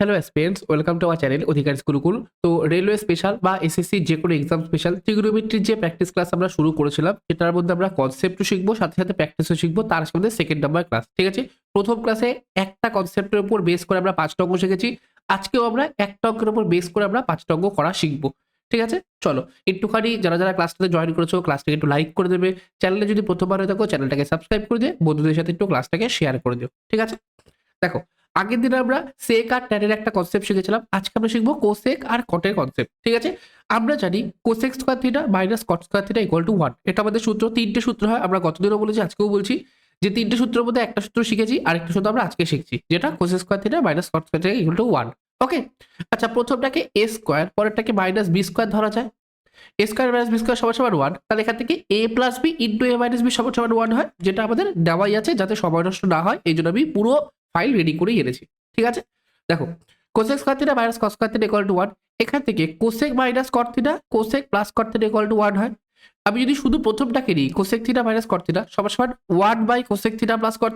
Hello students welcome to our channel অধিকার স্কুলকুল তো railway special বা এসএসসি যে কোনো এক্সাম স্পেশাল ট্রিগোনোমেট্রির যে প্র্যাকটিস ক্লাস আমরা শুরু করেছিলাম, সেটার মধ্যে আমরা কনসেপ্টও শিখব, সাথে সাথে প্র্যাকটিসও শিখব, তার সাথে সেকেন্ড নাম্বার ক্লাস ঠিক আছে? প্রথম ক্লাসে একটা কনসেপ্টের উপর বেস করে আমরা পাঁচটা অঙ্ক শিখেছি। আজকেও আমরা একটা অঙ্কের উপর বেস করে আমরা পাঁচটা অঙ্ক করা শিখব, ঠিক আছে? চলো, একটুখানি যারা যারা ক্লাসটাতে জয়েন করেছ ক্লাসটাকে একটু লাইক করে দেবে। চ্যানেলে যদি প্রথমবার হয়ে থাকো চ্যানেলটাকে সাবস্ক্রাইব করে দিয়ে, বন্ধুদের সাথে একটু ক্লাসটাকে শেয়ার করে দিও, ঠিক আছে? দেখো আগের দিনে আমরা সেক আর ট্যানের একটা কনসেপ্ট শিখেছিলাম, আজকে আমরা শিখব কোসেক আর কটের কনসেপ্ট ঠিক আছে? আমরা জানি cosec square theta minus cot square theta equal to one এটা আমাদের সূত্র, তিনটে সূত্র হয়, আমরা গতদিনও বলেছি, আজকেও বলছি যে তিনটে সূত্রের মধ্যে একটা সূত্র শিখেছি আর একটা সূত্র আমরা আজকে শিখছি, যেটা cosec square theta minus cot square theta equal to one okay আচ্ছা প্রথমটাকে এ স্কোয়ার পরেরটাকে মাইনাস বি স্কোয়ার ধরা যায় A square minus B square সমান সমান ওয়ান তাহলে এখান থেকে A plus B into A minus B সমান সমান ওয়ান হয়, যেটা আমাদের দেওয়াই আছে যাতে সময় নষ্ট না হয়, এই জন্য আমি পুরো ফাইল রেডি করেই এনেছি, ঠিক আছে? দেখো cosec square theta minus cos square theta to one এখান থেকে cosec minus cot cosec plus cot theta to one হয়। আমি যদি শুধু প্রথমটাকে নিই cosec theta minus cot theta সবার সমান one by cosec theta plus cot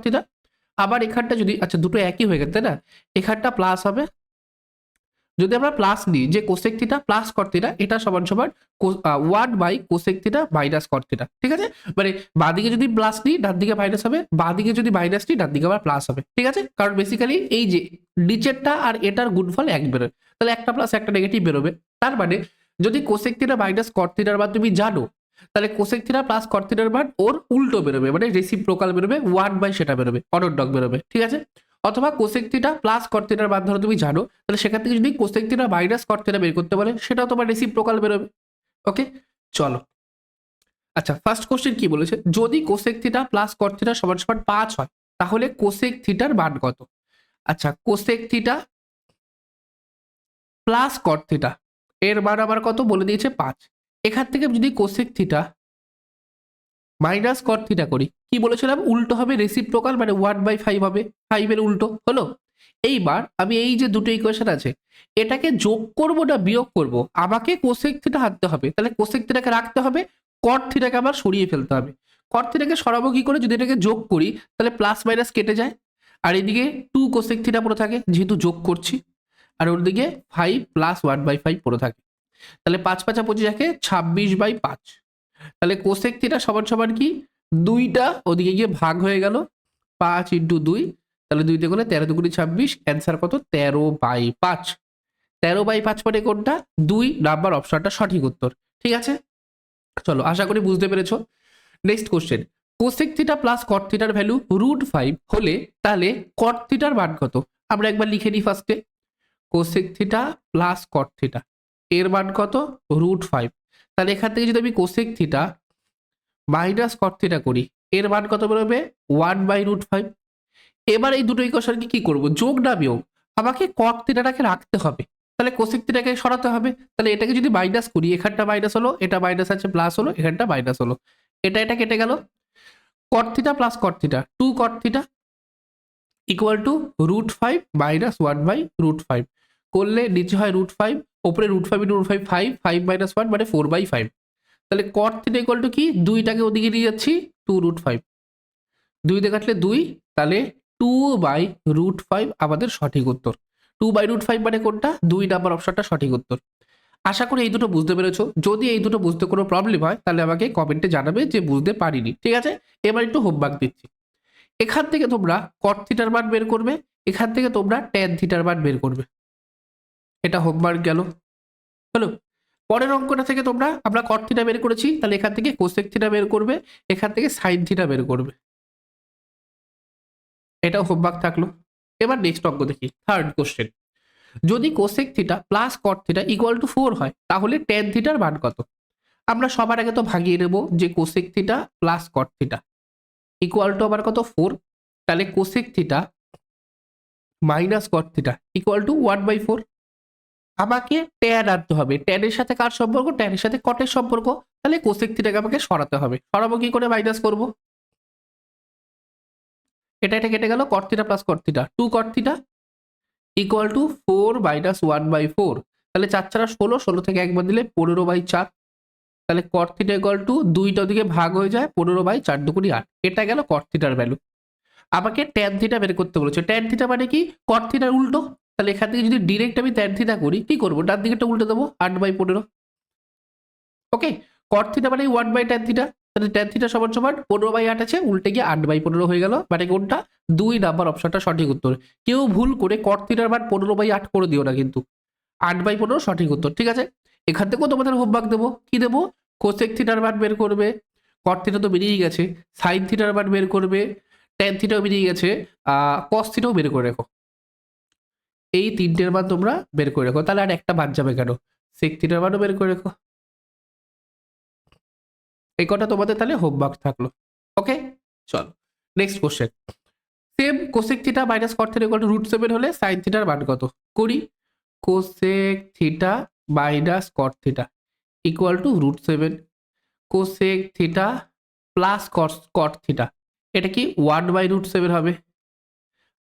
আবার এখানটা যদি আচ্ছা দুটো একই হয়ে গেছে তাই না? এখানটা প্লাস হবে যদি আমরা প্লাস নিই, যে cosec theta plus cot theta এটা সমান সমান one by cosec theta minus cot theta ঠিক আছে? মানে বাঁদিকে যদি প্লাস নিই, ডান দিকে মাইনাস হবে বাঁদিকে যদি মাইনাস নিই, ডান দিকে আবার প্লাস হবে, ঠিক আছে? কারণ বেসিক্যালি এই যে নিচেরটা আর এটার গুণফল এক বেরোয়। তাহলে একটা প্লাস একটা নেগেটিভ বেরোবে। তার মানে যদি কোসেক থিটা মাইনাস কট থিটার মান তুমি জানো, তাহলে কোসেক থিটা প্লাস কট থিটার মান ওর উল্টো বেরোবে মানে রেসিপ্রোকাল বেরোবে ওয়ান বাই সেটা বেরোবে অনডক বেরোবে, ঠিক আছে? অথবা কোসেক থিটা প্লাস কট থিটার ধরো তুমি জানো, তাহলে সেখান থেকে যদি cosec theta minus cot theta বের করতে পারে সেটাও তোমার রেসিপ্রোকাল বেরোবে। ওকে চলো। আচ্ছা ফার্স্ট কোশ্চেন কি বলেছে? যদি cosec theta plus cot theta সমান সমান পাঁচ হয়, তাহলে কোসেক থিটার মান কত? আচ্ছা cosec theta plus cot theta এর মান আবার কত? বলে দিয়েছে পাঁচ। এখান থেকে যদি cosec theta minus cot theta করি। কি বলেছিলাম? উল্টো হবে রেসিপ্রোকাল মানে ওয়ান বাই ফাইভ হবে। ফাইভের উল্টো, হলো? এইবার আমি এই যে দুটো ইকুয়েশন আছে, এটাকে যোগ করব না বিয়োগ করব? আমাকে কোসেক থিটা হাঁটতে হবে। তাহলে কোসেক থিটাকে রাখতে হবে কট থিটাকে আবার সরিয়ে ফেলতে হবে। কট থিটাকে সরাবো কি করে? যদি এটাকে যোগ করি, তাহলে প্লাস মাইনাস কেটে যায়। আর এদিকে টু কোসেক থিটা পড়ে থাকে, যেহেতু যোগ করছি। আর ওর দিকে five plus one by five পড়ে থাকে। তাহলে পাঁচ পাঁচা পঁচিশ একে ছাব্বিশ বাই পাঁচ। তাহলে কোসেক থিটা সমান সমান কি? দুইটা ওদিকে গিয়ে ভাগ হয়ে গেল পাঁচ ইন্টু দুই, তাহলে দুইতে করলে তেরো দুগুণি ছাব্বিশ অ্যান্সার কত? তেরো বাই পাঁচ। তেরো বাই পাঁচ মানে কোনটা? দুই নাম্বার অপশনটা সঠিক উত্তর। ঠিক আছে? চলো, আশা করি বুঝতে পেরেছ। Next question cosec theta plus cot থিটার ভ্যালু রুট ফাইভ হলে তাহলে কট থিটার মান কত? আমরা একবার লিখে নিই ফার্স্টে cosec theta plus cot theta এর মান কত? রুট ফাইভ তাহলে এখান থেকে যদি আমি cosec theta minus cot theta করি, এর মান কত বেরোবে? ওয়ান বাই রুট ফাইভ এবার এই দুটো ইকুয়েশনকে কি করব? যোগ না বিয়োগ। আমাকে কট থিটাটাকে রাখতে হবে। তাহলে কোসেক থিটাকে সরাতে হবে। তাহলে এটাকে যদি মাইনাস করি, এখানটা মাইনাস হলো, এটা মাইনাস আছে প্লাস হলো, এখানটা মাইনাস হলো। এটা এটা কেটে গেল। Cot theta plus cot theta to cot theta equal to root five minus one by root five করলে নিচে হয় রুট ফাইভ ওপরে root five into root five five five minus one মানে ফোর বাই ফাইভ তাহলে cot theta equal two কি? দুইটাকে ওদিকে নিয়ে যাচ্ছি টু রুট ফাইভ দুই দিয়ে কাটলে দুই, তাহলে টু বাই রুট ফাইভ আমাদের সঠিক উত্তর। টু বাই রুট ফাইভ মানে কোনটা? দুই নাম্বার অপশনটা সঠিক উত্তর। আশা করি এই দুটো বুঝতে পেরেছ। যদি এই দুটো বুঝতে কোনো প্রবলেম হয়, তাহলে আমাকে কমেন্টে জানাবে যে বুঝতে পারিনি। ঠিক আছে? এবার একটু হোমওয়ার্ক দিচ্ছি। এখান থেকে তোমরা কট থিটার মান বের করবে, এখান থেকে তোমরা ট্যান থিটার মান বের করবে। এটা হোমওয়ার্ক গেল। হলো, পরের অঙ্কটা থেকে তোমরা, আমরা কট থিটা বের করেছি, তাহলে এখান থেকে কোসেক থিটা বের করবে, এখান থেকে সাইন থিটা বের করবে। এটাও হোমওয়ার্ক থাকল। এবার নেক্সট অঙ্ক দেখি থার্ড কোশ্চেন যদি cosec theta plus cot theta equal to four হয়, তাহলে টেন থিটার মান কত? আমরা সবার আগে তো ভাগিয়ে নেব যে cosec theta plus cot theta equal to আবার কত? ফোর তাহলে cosec theta minus cot theta equal to one by four আমাকে ট্যান আনতে হবে। ট্যানের সাথে কার সম্পর্ক? ট্যানের সাথে কটের সম্পর্ক। তাহলে কোসেক থিটাকে আমাকে সরাতে হবে। সরাবো কি করে? মাইনাস করব। এটা এটা কেটে গেল cot theta plus cot theta to cot theta equal to four minus one by four তাহলে চার চারা ষোলো ষোলো থেকে একবার দিলে পনেরো বাই চার। তাহলে কট থিটা ইকুয়াল টু দুইটা দিকে ভাগ হয়ে যায়, পনেরো বাই চার দুকুড়ি আট। এটা গেল কট থিটার ভ্যালু আমাকে ট্যান থিটা বের করতে বলেছে। ট্যান থিটা মানে কি? কট থিটার উল্টো। তাহলে এখান থেকে যদি ডিরেক্ট আমি ট্যান থিটা করি, কি করব? ডান দিকেটা উল্টে দেবো, আট বাই পনেরো। ওকে কট থিটা মানে ওয়ান বাই ট্যান থিটা তাহলে ট্যান থিটা সমান সমান পনেরো বাই আট আছে, উল্টে গিয়ে আট বাই পনেরো হয়ে গেল। মানে কোনটা? দুই নাম্বার অপশনটা সঠিক উত্তর। কেউ ভুল করে কট থিটার মান পনেরো বাই আট করে দিও না কিন্তু। আট বাই পনেরো সঠিক উত্তর, ঠিক আছে? এখান থেকেও তোমাদের হোমওয়ার্ক দেবো। কি দেবো? কোসেক থিটার মান বের করবে। কট থিটা তো বেরিয়ে গেছে। সাইন থিটার মান বের করবে। ট্যান থিটাও বেরিয়ে গেছে। কস থিটাও বের করে রেখো। এই তিনটের মান তোমরা বের করে রেখো। তাহলে আর একটা বাদ যাবে কেন? সেক থিটার মানও বের করে রেখো। এই কটা তোমাদের তাহলে হোমওয়ার্ক থাকল। ওকে চলো next question same cosec theta minus cot theta equal to root seven হলে সাইন থিটার মান কত? করি। Cosec theta minus cot theta equal to root seven cosec theta plus cot cot theta এটা কি ওয়ান বাই রুট সেভেন হবে?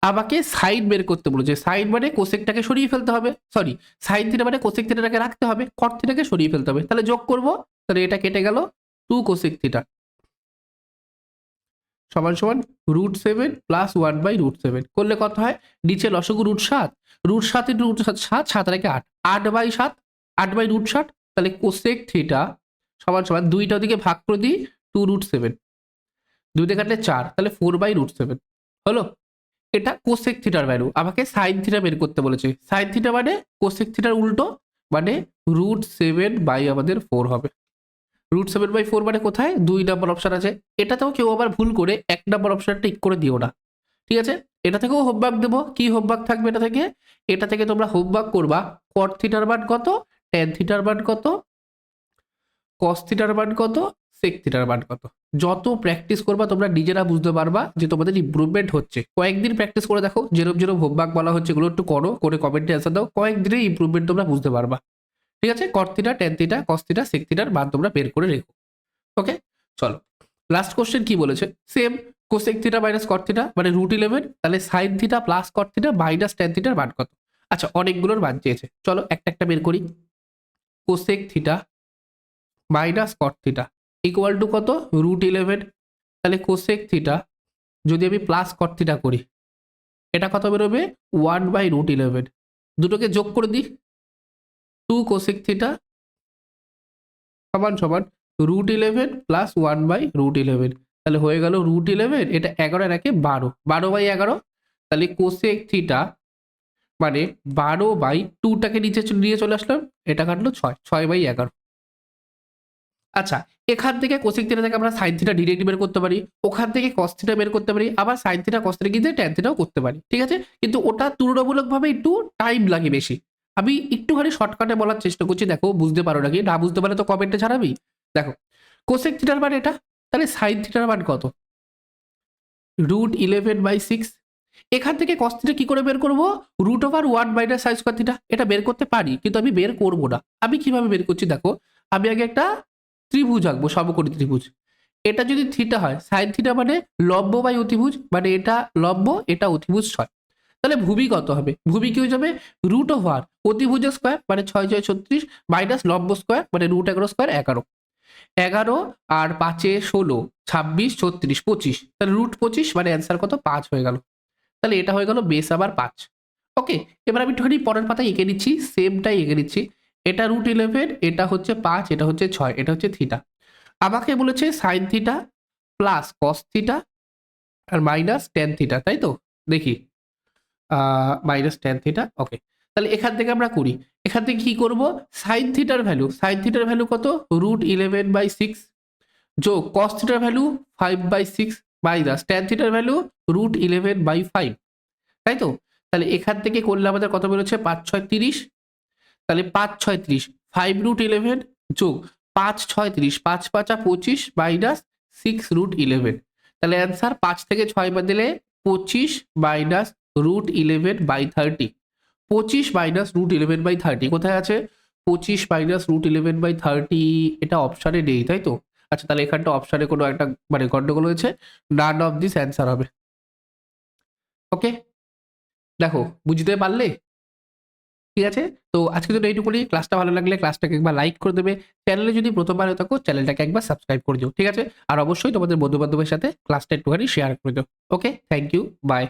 আমাকে sign বের করতে বলেছে সাইন মানে কোসেকটাকে সরিয়ে ফেলতে হবে সরি সাইন থিটা মানে কোসেক থিটাটাকে রাখতে হবে কট থিটাকে সরিয়ে ফেলতে হবে। তাহলে যোগ করব, তাহলে এটা কেটে গেল টু কোসেক থিটা সমান সমান root seven plus one by root seven করলে কত হয়? নিচে লসগু রুট সাত। রুট সাত রুট সাত সাত রেখে আট। আট বাই সাত, আট বাই রুট সাত, তাহলে কোসেক থিটা সমান সমান দুইটা ওদিকে ভাগ করে দিই টু রুট সেভেন দুইতে কাটলে চার, তাহলে ফোর বাই রুট সেভেন হলো? এটা কোসেক থিটার ভ্যালু আমাকে সাইন থিটা বের করতে বলেছে। সাইন থিটা মানে কোসেক থিটার উল্টো মানে রুট সেভেন বাই আমাদের ফোর হবে। রুট সেভেন বাই ফোর মানে কোথায়? দুই নাম্বার অপশান আছে। এটাতেও কেউ আবার ভুল করে এক নাম্বার অপশন টিক করে দিও না। ঠিক আছে? এটা থেকেও হোমওয়ার্ক দেবো। কি হোমওয়ার্ক থাকবে এটা থেকে? এটা থেকে তোমরা হোমওয়ার্ক করবা। কট থিটার মান কত? ট্যান থিটার মান কত? কস থিটার মান কত? সেক থিটার মান কত যত প্র্যাকটিস করবা, তোমরা নিজেরা বুঝতে পারবা যে তোমাদের ইমপ্রুভমেন্ট হচ্ছে। কয়েকদিন প্র্যাকটিস করে দেখো যেরকম যেরকম হোমওয়ার্ক বলা হচ্ছে, এগুলো একটু করো, করে কমেন্টে অ্যান্সার দাও কয়েকদিনে ইমপ্রুভমেন্ট তোমরা বুঝতে পারবা। ঠিক আছে? Cot theta tan theta cos theta sec থিটার মান তোমরা বের করে রেখো। ওকে চলো। লাস্ট কোশ্চেন কি বলেছে? Same cosec theta minus cot theta মানে রুট ইলেভেন তাহলে sine theta plus cot theta minus tan থিটার মান কত? আচ্ছা অনেকগুলোর মান চেয়েছে। চলো, একটা একটা বের করি। Cosec theta minus cot theta equal to কত? রুট ইলেভেন তাহলে কোসেক থিটা যদি আমি প্লাস কট থিটা করি, এটা কত বেরোবে? ওয়ান বাই রুট ইলেভেন দুটোকে যোগ করে দিই। টু কোসেক থিটা সমান সমান root eleven plus one by root eleven তাহলে হয়ে গেল রুট ইলেভেন এটা এগারো একে বারো। বারো বাই এগারো, তাহলে কোসেক থিটা মানে বারো বাই টুটাকে নিচে নিয়ে চলে আসলাম, এটা কাটলো ছয়। ছয় বাই এগারো। আচ্ছা এখান থেকে কোসেক থিটা থেকে আমরা সাইন থিটা ডিরেক্ট বের করতে পারি, ওখান থেকে কস বের করতে পারি, আবার সাইন থিটা কস কিন্তু ট্যান থিটাও করতে পারি, ঠিক আছে? কিন্তু ওটা তুলনামূলকভাবে একটু টাইম লাগে বেশি। আমি একটুখানি শর্টকাটে বলার চেষ্টা করছি, দেখো, বুঝতে পারো নাকি? না বুঝতে পারলে তো কমেন্টে ছাড়াবি? দেখো কোসেক থিটার মান এটা, তাহলে সাইন থিটার মান কত? রুট ইলেভেন বাই সিক্স এখান থেকে কস কি করে বের করব? Root over one minus sine square theta এটা বের করতে পারি, কিন্তু আমি বের করব না। আমি কীভাবে বের করছি, দেখো, আমি আগে একটা ত্রিভুজ আঁকবো সমকোণী ত্রিভুজ। এটা যদি থিটা হয়, সাইন থিটা মানে লম্ব বাই অতিভুজ মানে এটা লম্ব, এটা অতিভুজ ছয়। তাহলে ভূমি কত হবে? ভূমি কি হয়ে যাবে? রুট অফ ওভার অতিভুজ স্কোয়ার মানে ছয় ছয়, ছত্রিশ মাইনাস লম্ব স্কোয়ার মানে রুট এগারো স্কোয়ার এগারো। এগারো আর পাঁচে ষোলো, ছাব্বিশ, ছত্রিশ, পঁচিশ। তাহলে রুট পঁচিশ মানে অ্যান্সার কত? পাঁচ হয়ে গেল। তাহলে এটা হয়ে গেল বেস আবার পাঁচ। ওকে এবার আমি একটুখানি পরের পাতায় এঁকে নিচ্ছি সেমটাই এঁকে নিচ্ছি। এটা রুট ইলেভেন এটা হচ্ছে পাঁচ, এটা হচ্ছে ছয়, এটা হচ্ছে থিটা আমাকে বলেছে sine theta plus cos theta আর মাইনাস টেন থিটা তাই তো? দেখি। মাইনাস টেন থিটা ওকে তাহলে এখান থেকে আমরা করি। এখান থেকে কি করব? সাইন থিটার ভ্যালু সাইন থিটার ভ্যালু কত? রুট ইলেভেন বাই সিক্স যোগ কস থিটার value five by six minus tan থিটার value root eleven by five তাই তো? তাহলে এখান থেকে করলে আমাদের কত বেরোচ্ছে? পাঁচ, ছয়, তিরিশ। তাহলে পাঁচ ছয় ত্রিশ। ফাইভ রুট ইলেভেন যোগ পাঁচ ছয় ত্রিশ, পাঁচ পাঁচা পঁচিশ মাইনাস সিক্স রুট ইলেভেন তাহলে অ্যান্সার পাঁচ থেকে ছয় বাদ দিলে পঁচিশ minus root eleven by thirty পঁচিশ minus root eleven by thirty কোথায় আছে? পঁচিশ minus root eleven by thirty এটা অপশানে নেই, তাই তো? আচ্ছা তাহলে এখানটা অপশানে কোনো একটা মানে গন্ডগোল হয়েছে। নান অফ দিস অ্যান্সার হবে। ওকে দেখো, বুঝতে পারলে? ঠিক আছে? তো আজকে তো এইটুকুনি। ক্লাসটা ভালো লাগলে ক্লাসটাকে একবার লাইক করে দেবে। চ্যানেলে যদি প্রথমবার হয়ে থাকো, চ্যানেলটাকে একবার সাবস্ক্রাইব করে দিও, ঠিক আছে? আর অবশ্যই তোমাদের বন্ধু বান্ধবের সাথে ক্লাসটা একটুখানি শেয়ার করে দিও। Okay thank you by